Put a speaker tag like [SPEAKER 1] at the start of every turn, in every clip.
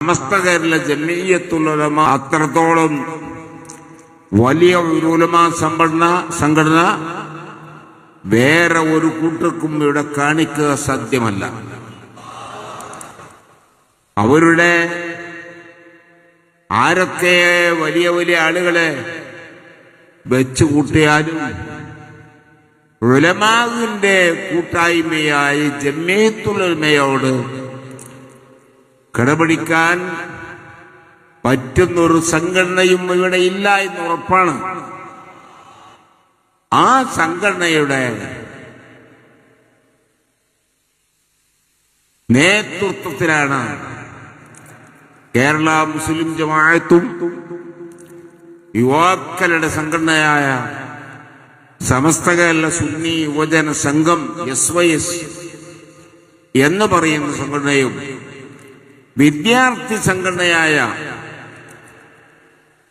[SPEAKER 1] സമസ്ത കേരള ജമീയത്തുലമ അത്രത്തോളം വലിയ ഉലമാ സംഘടന സംഘടന വേറെ ഒരു കൂട്ടർക്കും ഇവിടെ കാണിക്കുക സാധ്യമല്ല. അവരുടെ ആരൊക്കെ വലിയ വലിയ ആളുകളെ വെച്ചു കൂട്ടിയാലും ഉലമാവിന്റെ കൂട്ടായ്മയായി ജമ്മീത്തുലമയോട് കിടപിടിക്കാൻ പറ്റുന്നൊരു സംഘടനയും ഇവിടെ ഇല്ല എന്ന് ഉറപ്പാണ്. ആ സംഘടനയുടെ നേതൃത്വത്തിലാണ് കേരള മുസ്ലിം ജമാഅത്തും യുവാക്കളുടെ സംഘടനയായ സമസ്ത കേരള സുന്നി യുവജന സംഘം എസ് വൈ എസ് എന്ന് പറയുന്ന സംഘടനയും വിദ്യാർത്ഥി സംഘടനയായ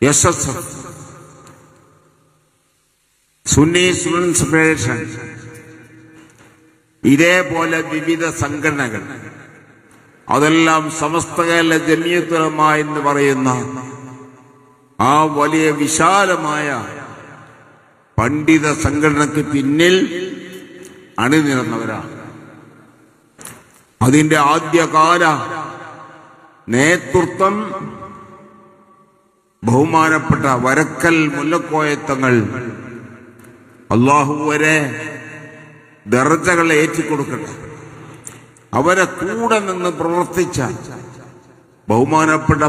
[SPEAKER 1] S S F Sunni students federation. ഇതേപോലെ വിവിധ സംഘടനകൾ. അതെല്ലാം സമസ്ത കേരള ജമിയത്തുലമ എന്ന് പറയുന്ന ആ വലിയ വിശാലമായ പണ്ഡിത സംഘടനക്ക് പിന്നിൽ അണിനിരന്നവരാണ്. അതിന്റെ ആദ്യകാല നേതൃത്വം ബഹുമാനപ്പെട്ട വരക്കൽ മുല്ലക്കോയത്തങ്ങൾ അള്ളാഹു വരെ ദർജകളെ ഏറ്റിക്കൊടുക്കട്ടെ. അവരെ കൂടെ നിന്ന് പ്രവർത്തിച്ച ബഹുമാനപ്പെട്ട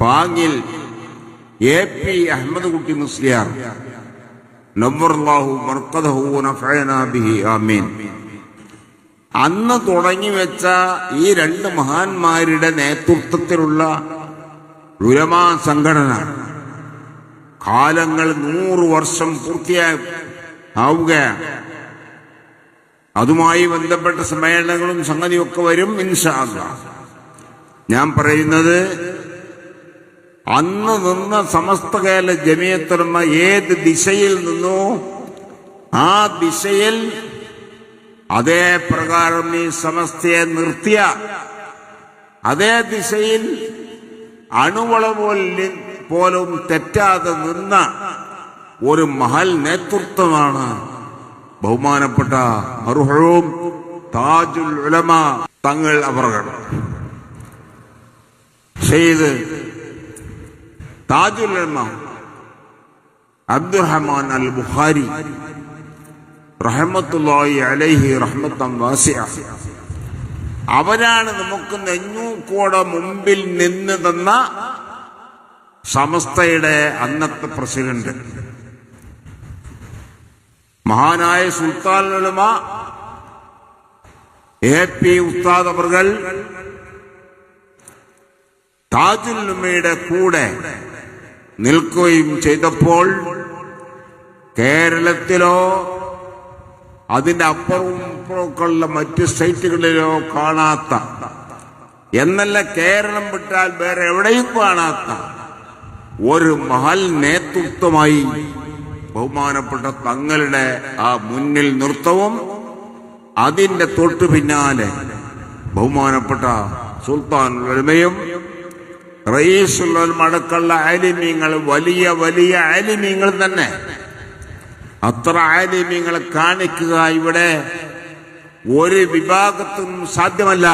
[SPEAKER 1] പാങ്ങിൽ എ പി അഹമ്മദ് കുട്ടി മുസ്ലിയാർ. നവ്വർലാഹു മർക്കദഹു നഫഅനാ ബിഹി. ആമീൻ. അന്ന് തുടങ്ങി വെച്ച ഈ രണ്ട് മഹാന്മാരുടെ നേതൃത്വത്തിലുള്ള ഉലമാ സംഘടന കാലങ്ങൾ നൂറ് വർഷം പൂർത്തിയായി ആവുകയാണ് അതുമായി ബന്ധപ്പെട്ട സമ്മേളനങ്ങളും സംഗതിയൊക്കെ വരും ഇൻഷാ അല്ലാഹ്. ഞാൻ പറയുന്നത് അന്ന് നിന്ന സമസ്ത കേരള ജമിയത്തുലമ ഏത് ദിശയിൽ നിന്നോ ആ ദിശയിൽ അതേ പ്രകാരം ഈ സമസ്തയെ നിർത്തിയ. അതേ ദിശയിൽ അണുവള പോലും തെറ്റാതെ നിന്ന ഒരു മഹൽ നേതൃത്വമാണ് ബഹുമാനപ്പെട്ട അർഹവും താജുൽ ഉലമ തങ്ങൾ അവർകൾ. ചെയ്ത് താജുൽ ഉലമ അബ്ദുറഹ്മാൻ അൽ ബുഖാരി റഹമത്തുല്ലാഹി അലൈഹി വാസിയ അവരാണ് നമുക്ക് നെഞ്ഞൂക്കോട മുമ്പിൽ നിന്ന് തന്ന സമസ്തയുടെ അന്നത്തെ പ്രസിഡന്റ്. മഹാനായ സുൽത്താൻ ഉലമ എ പി ഉസ്താദ് അവർകൾ താജുലുമയുടെ കൂടെ നിൽക്കുകയും ചെയ്തപ്പോൾ കേരളത്തിലോ അതിന്റെ അപ്പുറവും ഇപ്പുറമൊക്കെയുള്ള മറ്റ് സ്റ്റേറ്റുകളിലോ കാണാത്ത. എന്നല്ല കേരളം വിട്ടാൽ വേറെ എവിടെയും കാണാത്ത ഒരു മഹൽ നേതൃത്വമായി ബഹുമാനപ്പെട്ട തങ്ങളുടെ ആ മുന്നിൽ നൃത്തവും അതിന്റെ തൊട്ടു പിന്നാലെ ബഹുമാനപ്പെട്ട സുൽത്താൻ ഉൾമയും റയീസുള്ള മടക്കുള്ള ആലിമ്യങ്ങൾ വലിയ വലിയ ആലിമ്യങ്ങൾ തന്നെ. അത്ര ആലിമ്യങ്ങളെ കാണിക്കുക ഇവിടെ. ഒരു വിഭാഗത്തും സാധ്യമല്ല.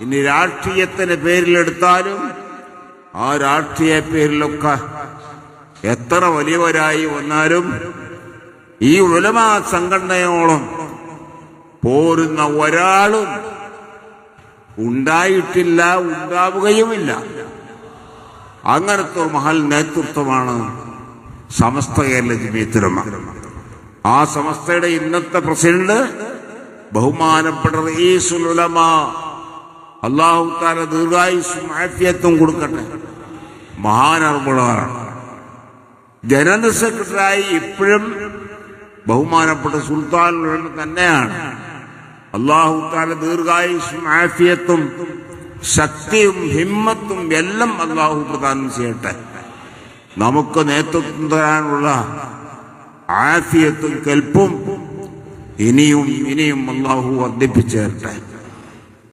[SPEAKER 1] ഇനി രാഷ്ട്രീയത്തിന്റെ പേരിലെടുത്താലും ആ രാഷ്ട്രീയ പേരിലൊക്കെ എത്ര വലിയവരായി വന്നാലും ഈ ഉലമാ സംഘടനയോളം പോരുന്ന ഒരാളും ഉണ്ടായിട്ടില്ല ഉണ്ടാവുകയുമില്ല. അങ്ങനത്തെ മഹൽ നേതൃത്വമാണ് സമസ്ത കേരള ജമീയത്തുലമ ആ സമസ്തയുടെ ഇന്നത്തെ പ്രസിഡന്റ് ബഹുമാനപ്പെട്ട അള്ളാഹു താല ദീർഘായുസും ആഫിയത്തും കൊടുക്കട്ടെ. മഹാനർമ്മളാണ് ജനറൽ സെക്രട്ടറിയായി ഇപ്പോഴും ബഹുമാനപ്പെട്ട സുൽത്താൻ തന്നെയാണ്. അള്ളാഹു താല ദീർഘായുസും ആഫിയത്തും ശക്തിയും ഹിമ്മത്തും എല്ലാം അള്ളാഹു പ്രദാനം ചെയ്യട്ടെ. നമുക്ക് നേതൃത്വം തരാനുള്ള ആഫിയത്തും കൽപ്പും ഇനിയും ഇനിയും അള്ളാഹു വർദ്ധിപ്പിച്ചു തരട്ടെ